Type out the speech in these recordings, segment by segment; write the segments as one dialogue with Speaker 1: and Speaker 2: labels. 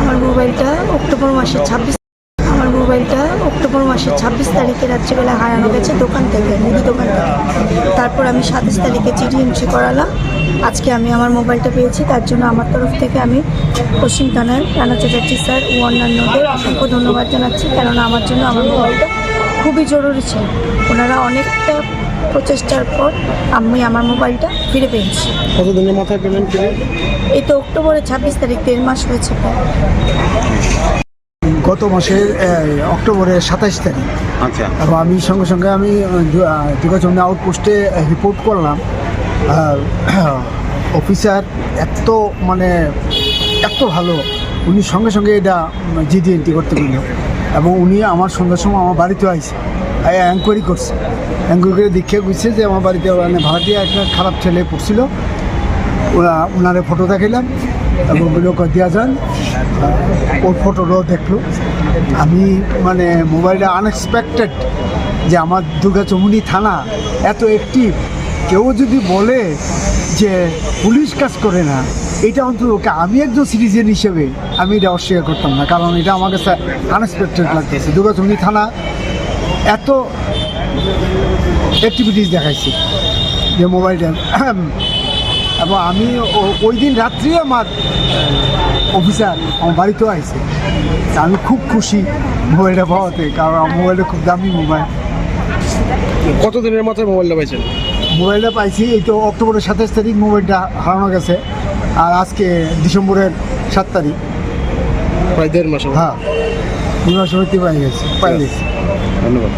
Speaker 1: আমার মোবাইলটা অক্টোবর মাসের ছাব্বিশ আমার মোবাইলটা অক্টোবর মাসের ছাব্বিশ তারিখে রাত্রিবেলা হারানো গেছে দোকান থেকে, মুদি দোকান থেকে। তারপর আমি সাতাশ তারিখে চিঠি এন্ট্রি করালাম। আজকে আমি আমার মোবাইলটা পেয়েছি, তার জন্য আমার তরফ থেকে আমি পশ্চিম থানার রানা চ্যাটার্জি স্যার ও অন্যান্যদের অসংখ্য ধন্যবাদ জানাচ্ছি, কেননা আমার জন্য আমার মোবাইলটা খুবই জরুরি ছিল। ওনারা অনেকটা প্রচেষ্টার পর আমি আমার মোবাইলটা ফিরে পেয়েছি।
Speaker 2: কতদিনের মাথায় পেমেন্ট পেলেন
Speaker 1: এই তো অক্টোবরের ছাব্বিশ তারিখ দেড় মাস হয়েছে প্রায়।
Speaker 3: গত মাসের অক্টোবরের সাতাইশ তারিখ।
Speaker 2: আচ্ছা।
Speaker 3: এবং আমি সঙ্গে সঙ্গে আমি যোগাযোগ আউটপোস্টে রিপোর্ট করলাম। অফিসার এত মানে এত ভালো। উনি সঙ্গে সঙ্গে এটা জিডি এন্ট্রি করতে গেল। এবং উনি আমার সন্ধ্যার সময় আমার বাড়িতে আইসে। এনকোয়ারি করছে। এনকোয়ারি করে দেখে বুঝছে যে আমার বাড়িতে মানে ভাড়াটিয়া একটা খারাপ ছেলে পড়ছিল। ওরা ওনারে ফটো দেখাইলাম এবং বলল দেওয়া যান। ওর ফটোটাও দেখল। আমি মানে মোবাইলটা আনএক্সপেক্টেড যে আমার দুর্গা চমুনি থানা এত অ্যাক্টিভ কেউ যদি বলে যে পুলিশ কাজ করে না, এটা অন্তত আমি একজন সিটিজেন হিসেবে আমি এটা অস্বীকার করতাম না। কারণ এটা আমার কাছে আনএক্সপেক্টেড লাগতেছে। দুর্গা চমুনি থানা এত অ্যাক্টিভিটিস দেখাইছে যে মোবাইলটা এবং আমি ওই দিন রাত্রি আমার অফিসার আমার বাড়িতেও আইছে। তা আমি খুব খুশি মোবাইলটা পাওয়াতে কারণ আমার মোবাইলটা খুব দামি মোবাইল
Speaker 2: কতদিনের মাথায় মোবাইলটা পাইছেন?
Speaker 3: মোবাইলটা পাইছি এই তো অক্টোবরের সাতাশ তারিখ মোবাইলটা হারানো গেছে আর আজকে ডিসেম্বরের সাত তারিখ।
Speaker 2: প্রায় দেড় মাস
Speaker 3: হ্যাঁ। দুই মাস হইতে পাই গেছে পাই গেছি।
Speaker 2: ধন্যবাদ।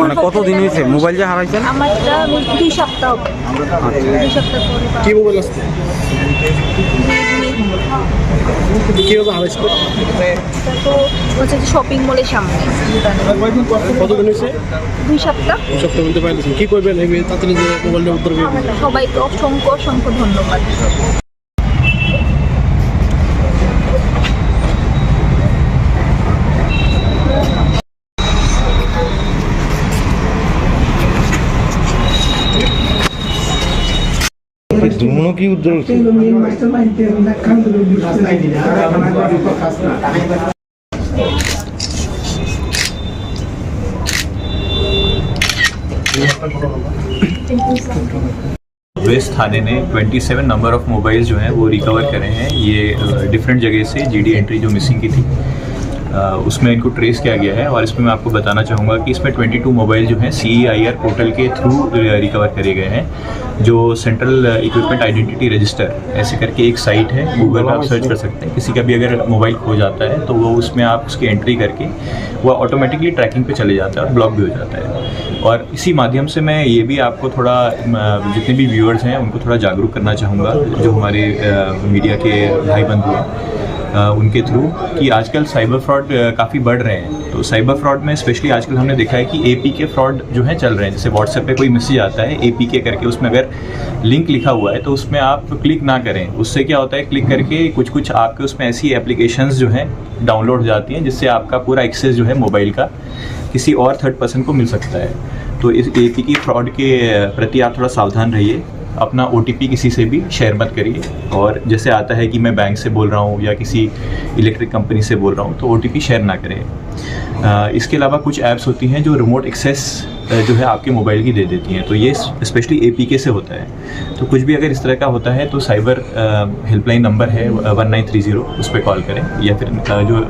Speaker 4: মানে কতদিন হয়েছে? মোবাইল যে হারাইছেন
Speaker 5: দুই সপ্তাহ। দুই সপ্তাহ
Speaker 2: কি মোবাইল আসছে
Speaker 5: তো হচ্ছে যে শপিং মলের সামনে। দোকানে।
Speaker 2: কতদিন হয়েছে?
Speaker 5: দুই সপ্তাহ।
Speaker 2: দুই সপ্তাহ মধ্যে পাইলেছেন কি করবেন? এই তাড়াতাড়ি যে মোবাইলটা উত্তর করবেন
Speaker 5: সবাইকে অসংখ্য অসংখ্য ধন্যবাদ।
Speaker 4: दोनों की उद्योग
Speaker 6: वेस्ट थाने ने 27 नंबर ऑफ़ मोबाइल जो हैं वो रिकवर करे हैं। ये डिफरेंट जगह से जीडी एंट्री जो मिसिंग की थी। उसमें इनको ट्रेस किया गया है और इसमें मैं आपको बताना चाहूँगा कि इसमें 22 मोबाइल जो हैं सी आई आर पोर्टल के थ्रू रिकवर करे गए हैं, जो सेंट्रल इक्विपमेंट आइडेंटिटी रजिस्टर ऐसे करके एक साइट है गूगल पे आप सर्च कर सकते हैं। किसी का भी अगर मोबाइल खो जाता है तो वो उसमें आप उसकी एंट्री करके वह ऑटोमेटिकली ट्रैकिंग पे चले जाता है और ब्लॉक भी हो जाता है। और इसी माध्यम से मैं ये भी आपको थोड़ा जितने भी व्यूअर्स हैं, उनको थोड़ा जागरूक करना चाहूँगा, जो हमारे मीडिया के भाई बंधु हैं। उनके थ्रू कि आजकल साइबर फ्रॉड काफ़ी बढ़ रहे हैं। तो साइबर फ्रॉड में स्पेशली आजकल हमने देखा है कि ए के फ्रॉड जो है, चल रहे हैं। जैसे व्हाट्सएप पे कोई मैसेज आता है ए के करके उसमें अगर लिंक लिखा हुआ है तो उसमें आप क्लिक ना करें। उससे क्या होता है क्लिक करके कुछ कुछ आपके उसमें ऐसी एप्लीकेशंस जो हैं डाउनलोड हो जाती हैं, जिससे आपका पूरा एक्सेस जो है मोबाइल का किसी और थर्ड पर्सन को मिल सकता है। तो इस ए की फ्रॉड के प्रति आप थोड़ा सावधान रहिए। अपना ओटीपी किसी से भी शेयर मत करिए। और जैसे आता है कि मैं बैंक से बोल रहा हूँ या किसी इलेक्ट्रिक कंपनी से बोल रहा हूँ तो ओटीपी शेयर ना करें। इसके अलावा कुछ ऐप्स होती हैं जो रिमोट एक्सेस जो है आपके मोबाइल की दे देती हैं। तो ये स्पेशली ए से होता है। तो कुछ भी अगर इस तरह का होता है तो साइबर हेल्पलाइन नंबर है वन नाइन थ्री ज़ीरो उस पर कॉल करें। या फिर जो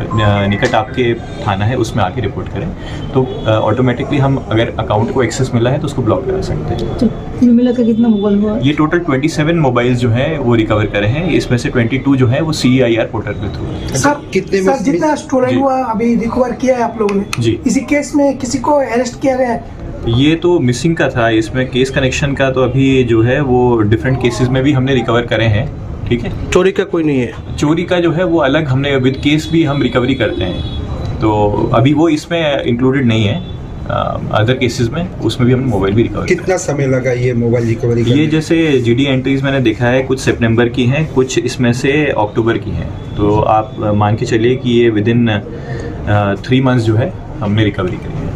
Speaker 6: निकट आपके थाना है, उसमें आके रिपोर्ट करें। तो ऑटोमेटिकली हम अगर अकाउंट को एक्सेस मिला है तो उसको ब्लॉक करा सकते हैं।
Speaker 1: कुल मिला के कितना मोबाइल हुआ?
Speaker 6: ये टोटल 27 मोबाइल्स जो हैं वो रिकवर करे हैं। इसमें से 22 जो है वो सी आई आर पोर्टल के थ्रू
Speaker 7: सर
Speaker 2: कितने
Speaker 7: सर जितना स्टोलन हुआ अभी रिकवर किया है आप लोगों ने?
Speaker 6: जी।
Speaker 7: इसी केस में किसी को अरेस्ट किया गया है?
Speaker 6: ये तो मिसिंग का था इसमें केस कनेक्शन का तो अभी जो है वो डिफरेंट केसेस में भी हमने रिकवर करे हैं। ठीक है?
Speaker 2: चोरी का कोई नहीं है।
Speaker 6: चोरी का जो है वो अलग हमने विद केस भी हम रिकवरी करते हैं। तो अभी वो इसमें इंक्लूडेड नहीं है। अदर केसेस में उसमें भी हमने मोबाइल भी रिकवर
Speaker 8: कितना समय लगा ये मोबाइल रिकवरी
Speaker 6: ये जैसे जीडी एंट्रीज मैंने देखा है कुछ सितंबर की हैं कुछ इसमें से अक्टूबर की हैं तो आप अ, मान के चलिए कि ये विद इन थ्री मंथ्स जो है हमने रिकवरी करी है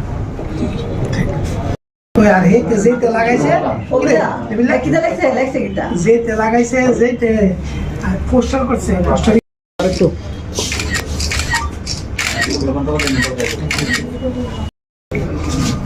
Speaker 7: তো আর হেতে যেতে লাগাইছে যেতে লাগাইছে যেতে আর পোস্টার করছে পোস্টার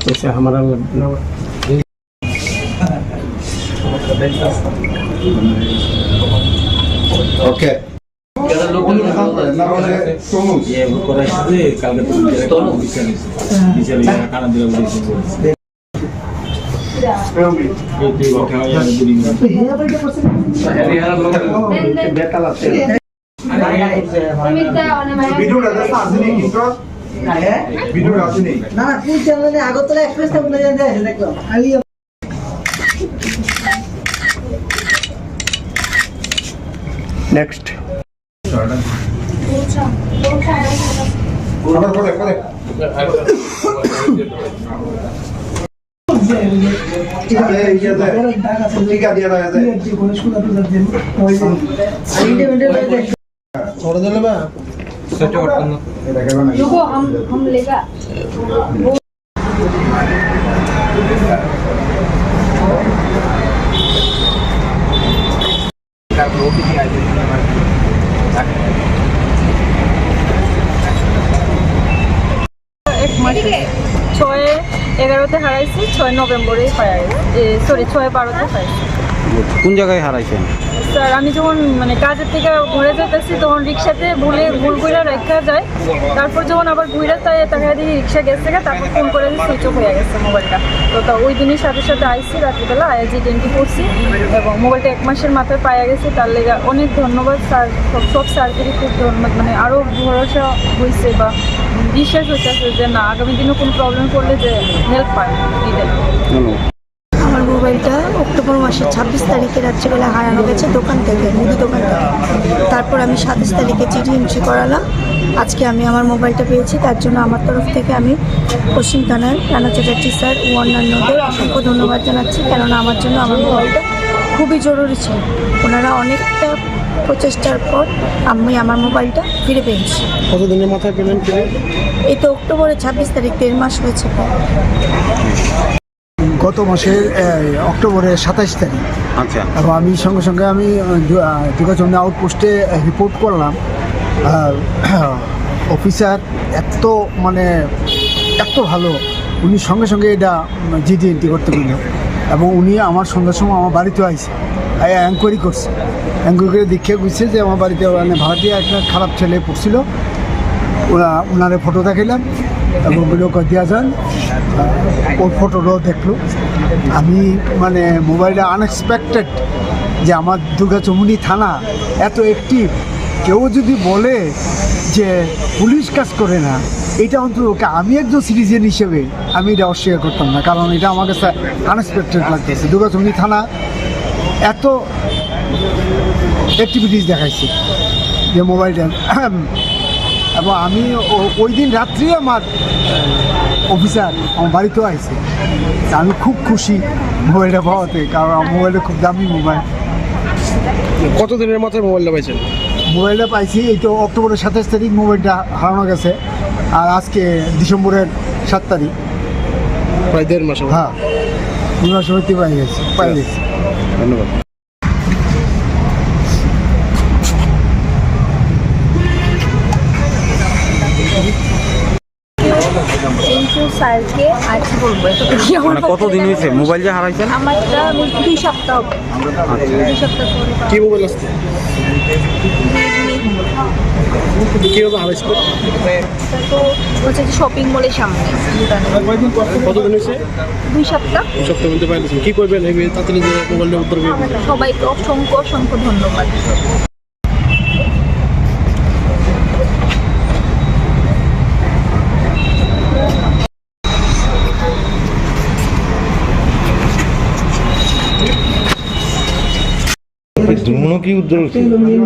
Speaker 3: এটা
Speaker 7: তাহলে তো বুকের ভিডিও আছে নেই না
Speaker 3: নেক্সট
Speaker 7: ছোট দিলে বা
Speaker 5: এক মাসে ছয় এগারোতে হারাইছি ছয় নভেম্বরে গেছে সরি ছয় বারোতে পাইছি
Speaker 4: কোন জায়গায় হারাইছেন?
Speaker 5: স্যার আমি যখন মানে কাজের থেকে ঘুরে যেতেছি তখন রিক্সাতে ভুলে ভুল করে রেখা যায়। তারপর যখন আবার ঘুরে তাই তাকে দেখি রিক্সা গেছে তারপর ফোন করে সুইচ অফ হয়ে গেছে মোবাইলটা। তো তা ওই দিনের সাথে সাথে আইসি রাত্রিবেলা আইজি টেনটি করছি এবং মোবাইলটা এক মাসের মাথায় পাওয়া গেছে। তার লেগে অনেক ধন্যবাদ স্যার সব সব স্যারদেরই খুব ধন্যবাদ। মানে আরও ভরসা হয়েছে বা বিশ্বাস হইতেছে যে না আগামী দিনে কোনো প্রবলেম করলে যে হেল্প পায় এটাই
Speaker 1: আমার মোবাইলটা অক্টোবর মাসের ছাব্বিশ তারিখে রাত্রিবেলা হারানো গেছে দোকান থেকে মুদি দোকান থেকে। তারপর আমি সাতাশ তারিখে চিঠি এন্ট্রি করালাম। আজকে আমি আমার মোবাইলটা পেয়েছি তার জন্য আমার তরফ থেকে আমি পশ্চিম থানার রানা চ্যাটার্জি স্যার ও অন্যান্যদের অসংখ্য ধন্যবাদ জানাচ্ছি কেননা আমার জন্য আমার মোবাইলটা খুবই জরুরি ছিল। ওনারা অনেকটা প্রচেষ্টার পর আমি আমার মোবাইলটা ফিরে পেয়েছি।
Speaker 2: কতদিনের মাথায় পেলেন?
Speaker 1: এই তো অক্টোবরের ছাব্বিশ তারিখ দেড় মাস হয়েছে প্রায়।
Speaker 3: গত মাসের অক্টোবরের সাতাইশ তারিখ।
Speaker 4: আচ্ছা।
Speaker 3: এবং আমি সঙ্গে সঙ্গে আমি দুর্গাচন্দ্র আউটপোস্টে রিপোর্ট করলাম। অফিসার এত মানে এত ভালো। উনি সঙ্গে সঙ্গে এটা জিডি এন্ট্রি করতে পারল এবং উনি আমার সন্ধ্যার সময় আমার বাড়িতে আইসে এনকোয়ারি করছে। এনকোয়ারি করে দেখে বুঝছে যে আমার বাড়িতে মানে ভাড়াটিয়া একটা খারাপ ছেলে পড়ছিল। ওনারে ফটো দেখাইলাম। করে দেওয়া যান। ওর ফটোটাও দেখল। আমি মানে মোবাইলটা আনএক্সপেক্টেড যে আমার দুর্গাচমুনি থানা এত অ্যাক্টিভ কেউ যদি বলে যে পুলিশ কাজ করে না, এটা অন্তত ওকে আমি একজন সিটিজেন হিসেবে আমি এটা অস্বীকার করতাম না, কারণ এটা আমার কাছে আনএক্সপেক্টেড লাগতেছে। দুর্গাচমুনি থানা এত অ্যাক্টিভিটিস দেখাইছে যে মোবাইলটা এবং আমি ওই দিন রাত্রি আমার অফিসার আমার বাড়িতেও আইছে। আমি খুব খুশি মোবাইলটা পাওয়াতে কারণ আমার মোবাইলটা খুব দামি মোবাইল।
Speaker 2: কতদিনের মাথায় মোবাইলটা পাইছেন?
Speaker 3: মোবাইলটা পাইছি এই তো অক্টোবরের সাতাশ তারিখ মোবাইলটা হারানো গেছে আর আজকে ডিসেম্বরের সাত তারিখ।
Speaker 2: প্রায় দেড় মাস
Speaker 3: হ্যাঁ দুই মাস হইতে পাই গেছে পাই গেছে।
Speaker 2: ধন্যবাদ।
Speaker 5: স্যারকে আর কি বলব এতটুকুই আমার
Speaker 4: মানে কতদিন হয়েছে? মোবাইল যে হারাইছেন?
Speaker 5: আমারটা দুই সপ্তাহ দুই সপ্তাহ পরে।
Speaker 2: কি মোবাইল আসছে কীভাবে হারাইছিল
Speaker 5: তো হচ্ছে যে শপিং মলের সামনে।
Speaker 2: কতদিন হয়েছে?
Speaker 5: দুই সপ্তাহ।
Speaker 2: এই সপ্তাহ মধ্যে পাইলেছেন। কি করবেন? এই তাড়াতাড়ি মোবাইলটা উত্তর
Speaker 5: সবাইকে অসংখ্য অসংখ্য ধন্যবাদ।
Speaker 9: দ্রুমনো কি উদ্ধার হচ্ছে